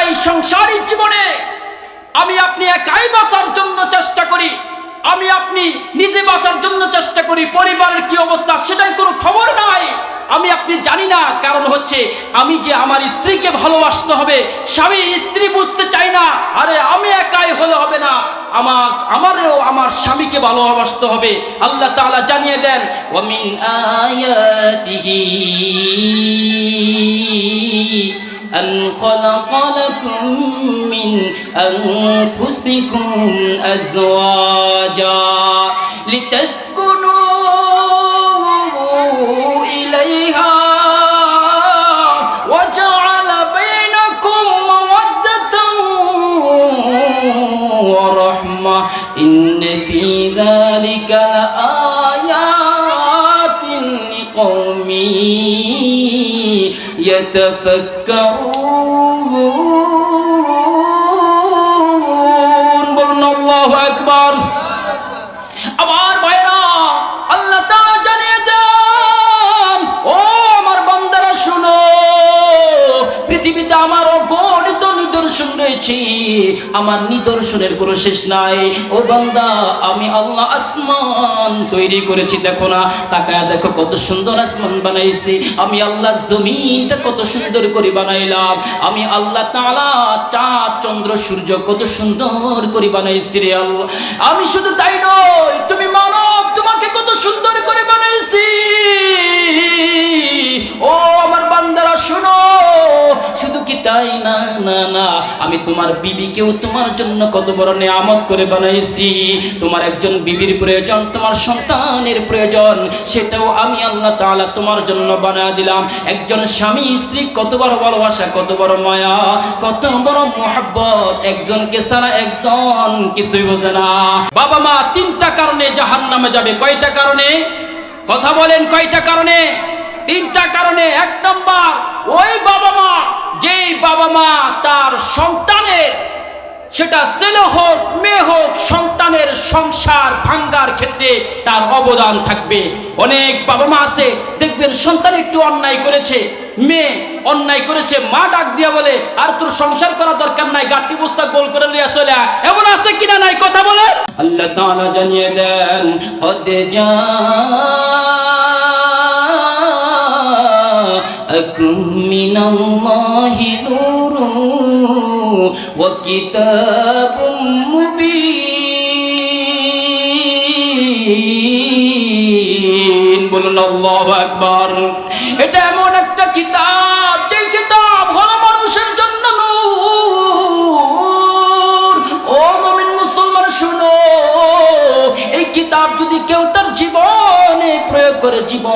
চাই সংসারিক জীবনে আমি আপনি একাই বাঁচার জন্য চেষ্টা করি আমি আপনি নিজে বাঁচার জন্য চেষ্টা করি পরিবারের কি অবস্থা সেটাই কোনো খবর নাই আমি আপনি জানি না কারণ হচ্ছে আমি যে আমার স্ত্রীকে ভালোবাসতে হবে স্বামী স্ত্রী বুঝতে চাই না আরে আমি একাই হলে হবে না আমার আমারও আমার স্বামীকে ভালোবাসতে হবে আল্লাহ তাআলা জানিয়ে দেন ওয়ামিন আয়াতিহি أن خلق لكم من أنفسكم أزواجا لتسكنوا إليها وجعل بينكم مودة ورحمة. إن في ذلك لآيات لقوم يتفكرون. নিদর্শন আমার নিদর্শনের কোনো শেষ নাই। ও বান্দা, আমি আল্লাহ আসমান তৈরি করেছি, দেখো না, তাকায় দেখো কত সুন্দর আসমান বানাইছি। আমি আল্লাহ জমিনটা কত সুন্দর করে বানাইলাম। আমি আল্লাহ তাআলা চাঁদ, চন্দ্র, সূর্য কত সুন্দর করে বানাইছি রে আল্লাহ। আমি শুধু তাই নয়, তুমি মানব, তোমাকে কত সুন্দর করে বানাইছি। তাই না না না। আমি তোমার বিবিকেও তোমার জন্য কত বড় নিয়ামত করে বানাইছি। তোমার একজন বিবির প্রয়োজন, তোমার সন্তানের প্রয়োজন, সেটাও আমি আল্লাহ তাআলা তোমার জন্য বানায় দিলাম। একজন স্বামী, স্ত্রী, কত বড় ভালোবাসা, কত বড় মায়া, কত বড় মোহাব্বত। একজনকে ছাড়া একজন কিছুই বোঝে না। বাবা মা, তিনটা কারণে জাহান নামে যাবে। কয়টা কারণে? কথা বলেন, কয়টা কারণে? তিনটা কারণে, এক নম্বর, ওই বাবা মা যেই বাবা মা তার সন্তানের, সেটা ছেলে হোক, মেয়ে হোক, সন্তানের সংসার ভাঙ্গার ক্ষেত্রে তার অবদান থাকবে। অনেক বাবা মা আছে, দেখবেন সন্তান একটু অন্যায় করেছে, মেয়ে অন্যায় করেছে, মা ডাক দিয়া বলে, আর তোর সংসার করা দরকার নাই গাঠি বস্তা গোল করে নিয়ে চলে এমন আছে কিনা নাই, কথা বলে আল্লাহ জানিয়ে দেন যা أكم من الله نور وكتاب مبين বলুন আল্লাহু আকবার এটা এমন একটা কিতাব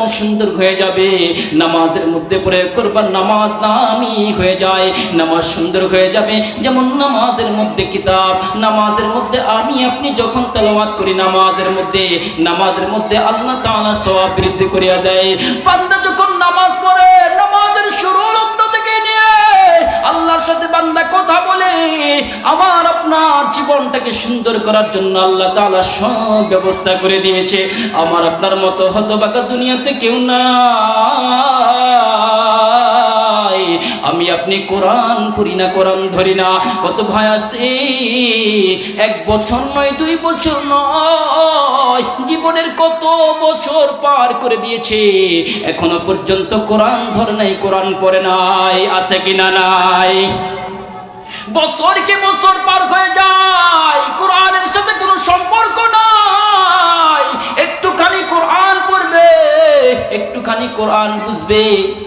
সুন্দর হয়ে যাবে। নামাজের মধ্যে প্রয়োগ করবার নামাজ দামি হয়ে যায়। নামাজ সুন্দর হয়ে যাবে। যেমন নামাজের মধ্যে কিতাব, নামাজের মধ্যে আমি আপনি যখন তেলাওয়াত করি নামাজের মধ্যে নামাজের মধ্যে আল্লাহ তাআলা সওয়াব বৃদ্ধি করিয়া দেয়। বান্দা বান্দা কথা বলে, আমার আপনার জীবনটাকে সুন্দর করার জন্য আল্লাহ তাআলা সব ব্যবস্থা করে দিয়েছে। আমার আপনার মতো হতবাকা দুনিয়াতে কেউ নাই। আমি আপনি কোরআন পড়ি না, কোরআন ধরি না। কত ভয় আছে? এক বছর নয়, দুই বছর নয়। জীবনের কত বছর পার করে দিয়েছে। এখনও পর্যন্ত কোরআন ধরে নাই, কোরআন পড়ে নাই। আছে কিনা নাই? বছরকে বছর পার হয়ে যায়। কোরআনের সাথে কোনো সম্পর্ক নাই। একটুখানি কোরআন পড়বে, একটুখানি কোরআন বুঝবে,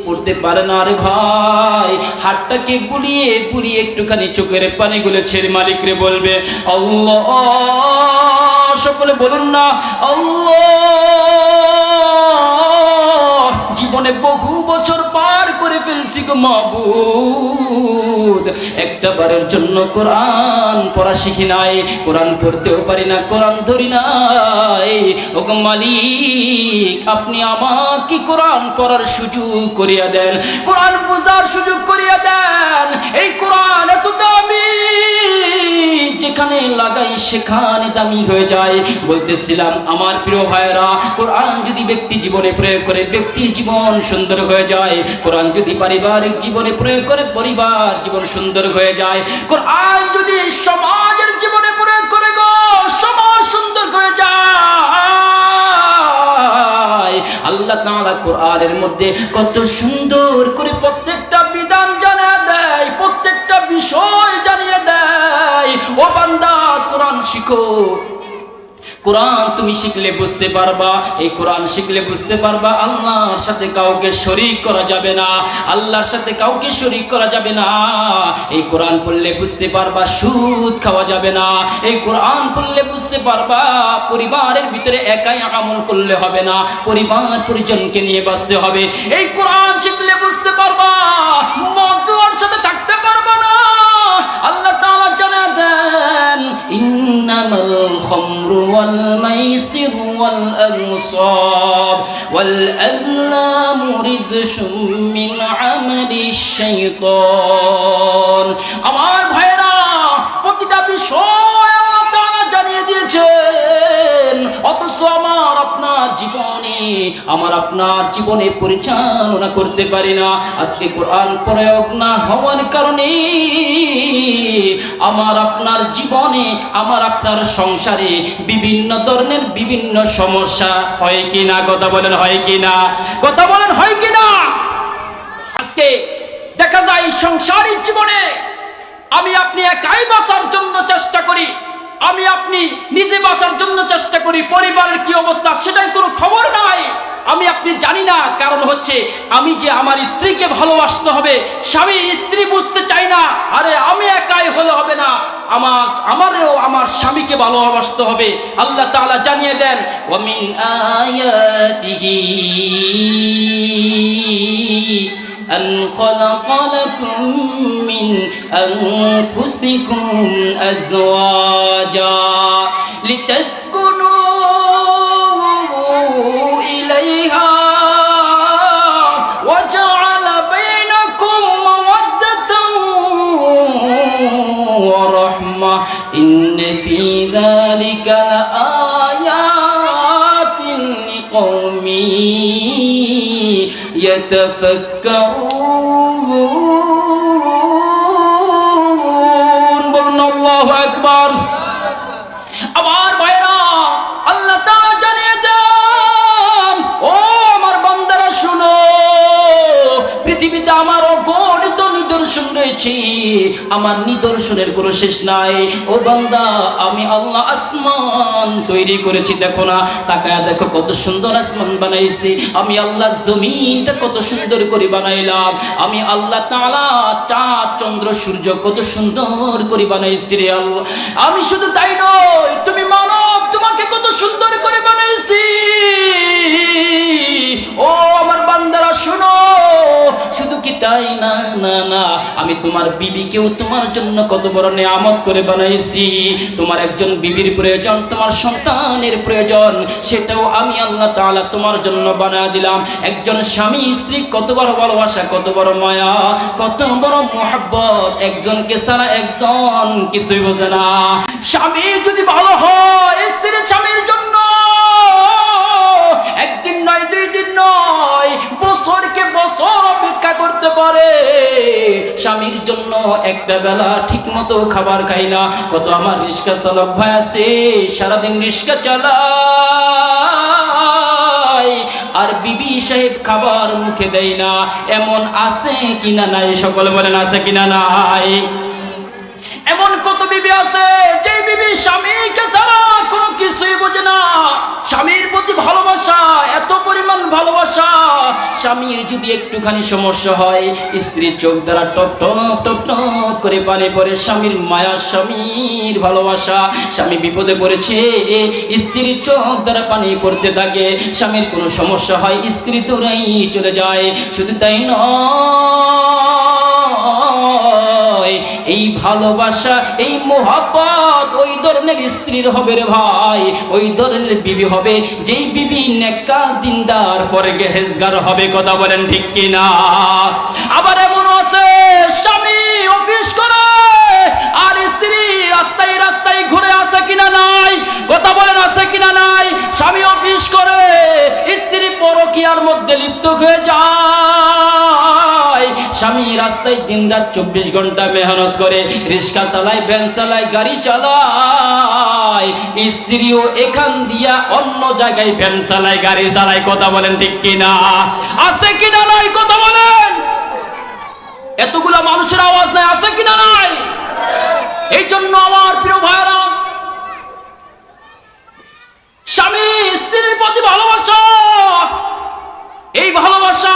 পড়তে পারে না রে ভাই। হাতটাকে বুলিয়ে বুলিয়ে একটুখানি চোখের পানিগুলো ছেড়ে মালিক রে বলবে, আল্লাহ! সকলে বলুন না, আল্লাহ! জীবনে বহু বছর পার করে ফেলছি গো মবুদ। একটা বারের জন্য কোরআন পড়া শিখি নাই, কোরআন পড়তেও পারি না, কোরআন ধরি নাই। ও মালিক, আপনি আমাকে কোরআন পড়ার সুযোগ করিয়া দেন, কোরআন বোঝার সুযোগ করিয়া দেন। এই কোরআন এত যেখানে লাগাই, সেখানে দামি হয়ে যায়। বলতেছিলাম, আমার প্রিয় ভাইরা কোরআন যদি ব্যক্তি জীবনে প্রয়োগ করে, ব্যক্তির জীবন সুন্দর হয়ে যায়। কোরআন যদি পারিবারিক জীবনে প্রয়োগ করে, পরিবার জীবন সুন্দর হয়ে যায়। কোরআন যদি সমাজের জীবনে প্রয়োগ করে গো, সমাজ সুন্দর হয়ে যায়। আল্লাহ তাআলা কোরআনের মধ্যে কত সুন্দর শিখো। কোরআন তুমি শিখলে বুঝতে পারবা, এই কোরআন শিখলে বুঝতে পারবা, আল্লাহর সাথে কাউকে শরীক করা যাবে না, আল্লাহর সাথে কাউকে শরীক করা যাবে না। এই কোরআন পড়লে বুঝতে পারবা, সুদ খাওয়া যাবে না। এই কোরআন পড়লে বুঝতে পারবা, পরিবারের ভিতরে একাই আমল করলে হবে না, পরিবার পরিজনকে নিয়ে বাঁচতে হবে। এই কোরআন শিখলে বুঝতে পারবা মধুর সাথে থাকতে পারবা না। আল্লাহ তাআলা জানা দেন মাইসির ওয়াল আনসাব ওয়াল আজলামু রিজসুম মিন আমালিশ শাইতান আমার ভাইরা প্রতিটা বিষয় আমার আপনার জীবনে পরিচালনা করতে পারি না। আজকে কোরআন প্রয়োগ না হওয়ার কারণে আমার আপনার জীবনে, আমার আপনার সংসারে বিভিন্ন ধরনের বিভিন্ন সমস্যা হয় কি না কথা বলেন হয় কি না কথা বলেন হয় কি না আজকে দেখা যায় সংসারিক জীবনে আমি আপনি একাই বাঁচার জন্য চেষ্টা করি। আমি আপনি নিজে বাঁচার জন্য চেষ্টা করি পরিবারের কি অবস্থা সেটাই কোনো খবর নাই আমি আপনি জানি না কারণ হচ্ছে আমি যে আমার স্ত্রীকে ভালোবাসতে হবে স্বামী স্ত্রী বুঝতে চাই না আরে আমি একাই হলে হবে না আমার আমারও আমার স্বামীকে ভালোবাসতে হবে আল্লাহ তাআলা জানিয়ে দেন ওয়ামিন আয়াতিহি أن خلق لكم من أنفسكم أزواجا لتسكنوا إليها وجعل بينكم مودة ورحمة. إن في ذلك لآيات لقوم يتفكرون. নিদর্শন আমার নিদর্শনের কোনো শেষ নাই। ও বান্দা, আমি আল্লাহ আসমান তৈরি করেছি, দেখো না, তাকায় দেখো কত সুন্দর আসমান বানাইছি। আমি আল্লাহ জমিনটা কত সুন্দর করে বানাইলাম। আমি আল্লাহ তাআলা চাঁদ, চন্দ্র, সূর্য কত সুন্দর করে বানাইছি রে আল্লাহ। আমি শুধু তাই নয়, তুমি মানব, তোমাকে কত সুন্দর করে বানাইছি। তাই না না না। আমি তোমার বিবিকেও তোমার জন্য কত বড় নিয়ামত করে বানাইছি। তোমার একজন বিবির প্রয়োজন, তোমার সন্তানের প্রয়োজন, সেটাও আমি আল্লাহ তাআলা তোমার জন্য বানায় দিলাম। একজন স্বামী, স্ত্রী, কত বড় ভালোবাসা, কত বড় মায়া, কত বড় মোহাব্বত, একজনকে ছাড়া একজন কিছুই বোঝে না। স্বামী যদি ভালো হয়, স্ত্রীর স্বামীর জন্য পারে। স্বামীর জন্য একটা বেলা ঠিক মতো খাবার খাই না। কত আমার রিক্সা চালক ভাই আছে, সারাদিন রিক্সা চালায় আর বিবি সাহেব খাবার মুখে দেয় না। এমন আছে কিনা নাই, সকলে বলেন আছে কিনা নাই? এমন কত বিবি আছে যে বিবি স্বামীকে ছাড়া কিছুই বোঝে না। স্বামীর প্রতি ভালোবাসা, এত পরিমাণ ভালোবাসা। স্বামীর যদি একটুখানি সমস্যা হয়, স্ত্রীর চোখ দ্বারা টপ টপ টপ টপ করে পানি পড়ে স্বামীর মায়া, স্বামীর ভালোবাসা। স্বামী বিপদে পড়েছে, স্ত্রীর চোখ দ্বারা পানি পড়তে থাকে। স্বামীর কোনো সমস্যা হয়, স্ত্রী তোরাই চলে যায়। শুধু তাই নয়। এই ভালোবাসা, এই মোহাব্বত, ওই ধরনের স্ত্রীর হবে রে ভাই, ওই ধরনের বিবি হবে, যেই বিবি নেকা দিনদার পরে গেহেজগার হবে, কথা বলেন ঠিক কিনা? রাস্তায় দিন রাত চব্বিশ ঘণ্টা মেহনত করে রিক্সা চালায় ভ্যান চালায় গাড়ি চালায় স্ত্রীও এখান দিয়া অন্য জায়গায় ভ্যান চালায় গাড়ি চালায় কথা বলেন ঠিক কিনা? আছে কিনা নাই? কথা বলেন। এতগুলা মানুষের আওয়াজ নাই, আছে কিনা নাই? এই জন্য আমার প্রিয় ভাইরা স্বামী স্ত্রীর প্রতি ভালোবাসা, এই ভালোবাসা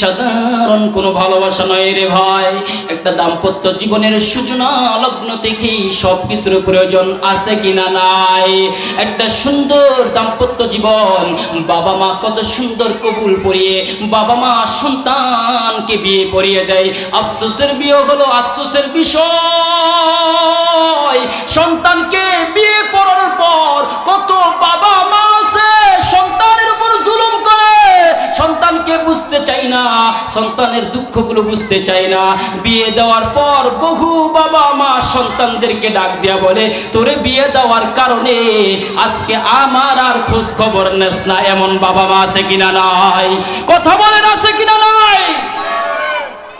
সাধারণ কোনো ভালোবাসা নয় রে ভাই। একটা দাম্পত্য জীবনের সূচনা, লগ্ন থেকেই সব কিছুর প্রয়োজন আছে কিনা নাই। একটা সুন্দর দাম্পত্য জীবন, বাবা মা কত সুন্দর কবুল পরিয়ে বাবা মা সন্তানকে বিয়ে পরিয়ে দেয়। আফসোসের বিয়ে হলো আফসোসের বিষয়। সন্তানকে বিয়ে করার পর সন্তানকে বুঝতে চাই না, সন্তানের দুঃখগুলো বুঝতে চাই না। বিয়ে দেওয়ার পর বহু বাবা মা সন্তানদেরকে ডাক দিয়া বলে, তোরে বিয়ে দেওয়ার কারণে আজকে আমার আর খোঁজ খবর নেস না, এমন বাবা মা আছে কিনা নাই? কথা বলেন, আছে কিনা নাই?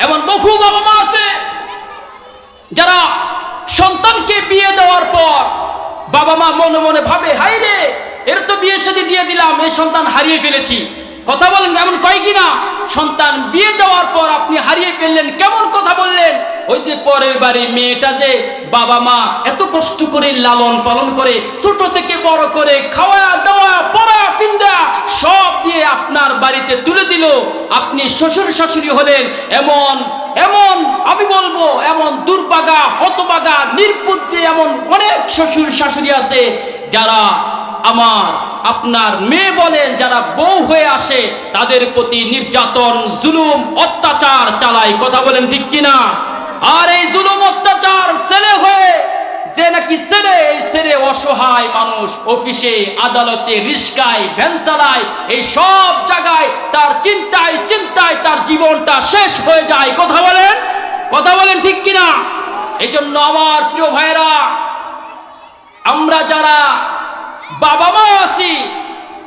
এমন বহু বাবা মা আছে যারা সন্তানকে বিয়ে দেওয়ার পর বাবা মা মনে মনে ভাবে হাই রে, এর তো বিয়ে সাথে দিয়ে দিলাম এই সন্তান হারিয়ে ফেলেছি। কথা বলেন, এমন কয় কিনা? সন্তান বিয়ে দেওয়ার পর আপনি হারিয়ে ফেললেন, কেমন কথা বললেন? ওই যে পরের বাড়ি মেয়েটা যে বাবা মা এত কষ্ট করে লালন পালন করে, ছোট থেকে বড় করে খাওয়া, দাওয়া, পড়া, পিন্দা, সব দিয়ে আপনার বাড়িতে তুলে দিল। আপনি শ্বশুর শাশুড়ি হলেন, এমন এমন, আমি বলব, এমন দুর্বাগা, হতবাগা, নির্বুদ্ধি এমন অনেক শ্বশুর শাশুড়ি আছে যারা আমার আপনার মেয়ে বলেন যারা বউ হয়ে আসে, তাদের প্রতি নির্যাতন, জুলুম, অত্যাচার চালায়। কথা বলেন ঠিক কিনা? আর এই জুলুম, অত্যাচার ছেলে হয়ে যে নাকি ছেলে ছেলে অসহায় মানুষ, অফিসে আদালতে রিস্কায়, ভ্যান চালায়, এই সব জায়গায় তার চিন্তায় চিন্তায় তার জীবনটা শেষ হয়ে যায়। কথা বলেন? কথা বলেন ঠিক কিনা? এই জন্য আমার প্রিয় ভাইরা আমরা যারা বাবা মা আছি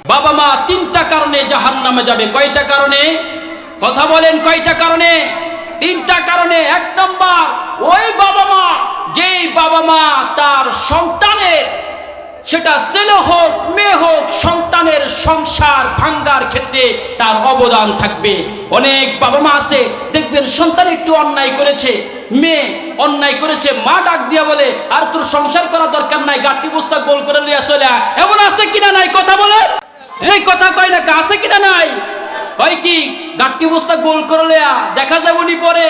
বাবা মা তিনটা কারণে জাহান নামে যাবে। কয়টা কারণে? কথা বলেন, কয়টা কারণে? তিনটা কারণে। এক নম্বর, ওই বাবা মা, যেই বাবা মা তার সন্তানের, সেটা ছেলে হোক, মেয়ে হোক, সন্তানের ক্ষেত্রে তার অবদান থাকবে। অনেক বাবা মা আছে, দেখবেন সন্তান একটু অন্যায় করেছে, মেয়ে অন্যায় করেছে, মা ডাক দিয়া বলে, আর তোর সংসার করা দরকার নাই গাঁটি বস্তা গোল করে লিয়া চলে এমন আছে কিনা নাই? কথা বলে? এই কথা কয় না, আছে কিনা নাই? কয় কি গাঁটি বস্তা গোল করে লিয়া দেখা যাবে উনি পরে।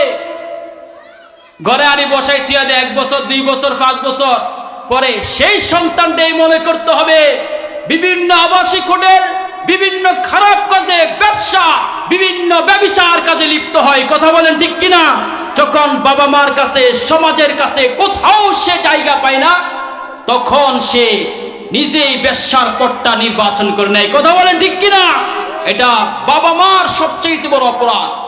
ঘরে আনি বসাই থিয়া দেয়, এক বছর, দুই বছর, পাঁচ বছর। পরে সেই সন্তানটাই মনে করতে হবে, বিভিন্ন আবাসিক হোটেল বিভিন্ন খারাপ কাজে ব্যবসা, বিভিন্ন ব্যবচার কাজে লিপ্ত হয়। কথা বলেন ঠিক কিনা? যখন বাবা মার কাছে, সমাজের কাছে কোথাও সে জায়গা পায় না, তখন সে নিজেই ব্যবসার পথটা নির্বাচন করে নেয়। কথা বলেন ঠিক কিনা? এটা বাবা মার সবচেয়ে বড় অপরাধ।